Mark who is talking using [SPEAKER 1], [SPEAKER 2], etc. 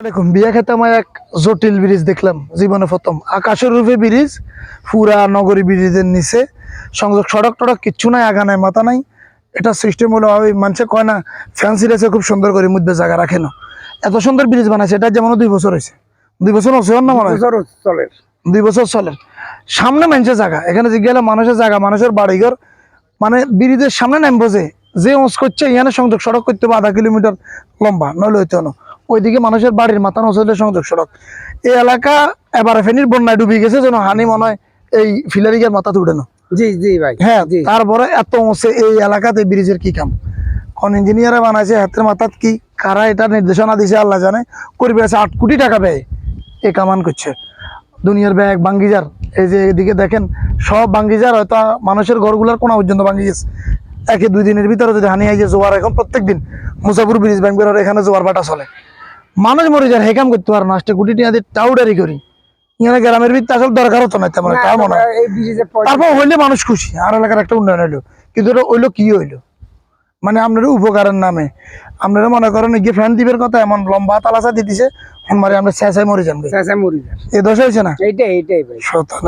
[SPEAKER 1] দেখুন বিয়া খেতে আমার এক জটিল ব্রিজ দেখলাম জীবনে প্রথম। আকাশের রূপে ব্রিজ পুরা নগরী ব্রিজের নিচে। সংযোগ সড়ক টড়ক কিচ্ছু নাই আগা নাই মাথা নাই। এটা সিস্টেম হলো ওই মানুষে কয় না ফ্যান্সি রেসে খুব সুন্দর করে মুদবে জায়গা রাখে না। এত সুন্দর ব্রিজ বানাইছে এটা যেমন দুই বছর হয়েছে। দুই বছর হচ্ছে না মনে হয়?
[SPEAKER 2] চলের।
[SPEAKER 1] দুই বছর চলে। সামনে মানুষের জায়গা এখানে যে গেলে মানুষের জায়গা মানুষের বাড়িঘর মানে ব্রিজের সামনে নামবো যে যে ওস করছে এখানে সংযোগ সড়ক করতে হবে আধা কিলোমিটার লম্বা নইলে হইতে না। ওইদিকে মানুষের বাড়ির মাথা নচলে সংযোগ সড়ক। এই এলাকা এবারে ফেনীর বন্যায় ডুবে গেছে যেন হানি মনে হয় এই ফিলারিকের মাথা তুলে না।
[SPEAKER 2] জি জি ভাই
[SPEAKER 1] হ্যাঁ তারপরে এত উঁচে এই এলাকাতে ব্রিজের কি কাম? কোন ইঞ্জিনিয়ারে বানাইছে হাতের মাথাত কি? কারা এটা নির্দেশনা দিছে আল্লাহ জানে। করবে আছে আট কোটি টাকা ব্যয় এ কামান করছে। দুনিয়ার ব্যাগ বাঙ্গিজার। এই যে এদিকে দেখেন সব বাঙ্গিজার হয়তো মানুষের ঘরগুলোর কোনা পর্যন্ত ভাঙ্গি গেছে। একে দুই দিনের ভিতরে যদি হানি আইছে জোয়ার এখন প্রত্যেক দিন মুসাফুর ব্রিজ ব্যাংকের এখানে জোয়ার বাটা চলে। মানুষ মরে যার হেকাম করতে পারে না। গুটি টাকা টাউডারি করি। এখানে গ্রামের ভিত্তি আসলে দরকার হতো না তেমন তার মনে তারপর হইলে মানুষ খুশি আর এলাকার একটা উন্নয়ন হইল। কিন্তু হইল কি হইল? মানে আপনার উপকারের নামে। আপনারা মনে করেন গিয়ে ফ্যান দিবের কথা এমন লম্বা তালাসা দিতেছে মারে আমরা চেঁচাই মরে যান
[SPEAKER 2] চেঁচা মরে যান
[SPEAKER 1] এ দশ হয়েছে না?
[SPEAKER 2] এইটাই এইটাই ভাই।
[SPEAKER 1] শতানের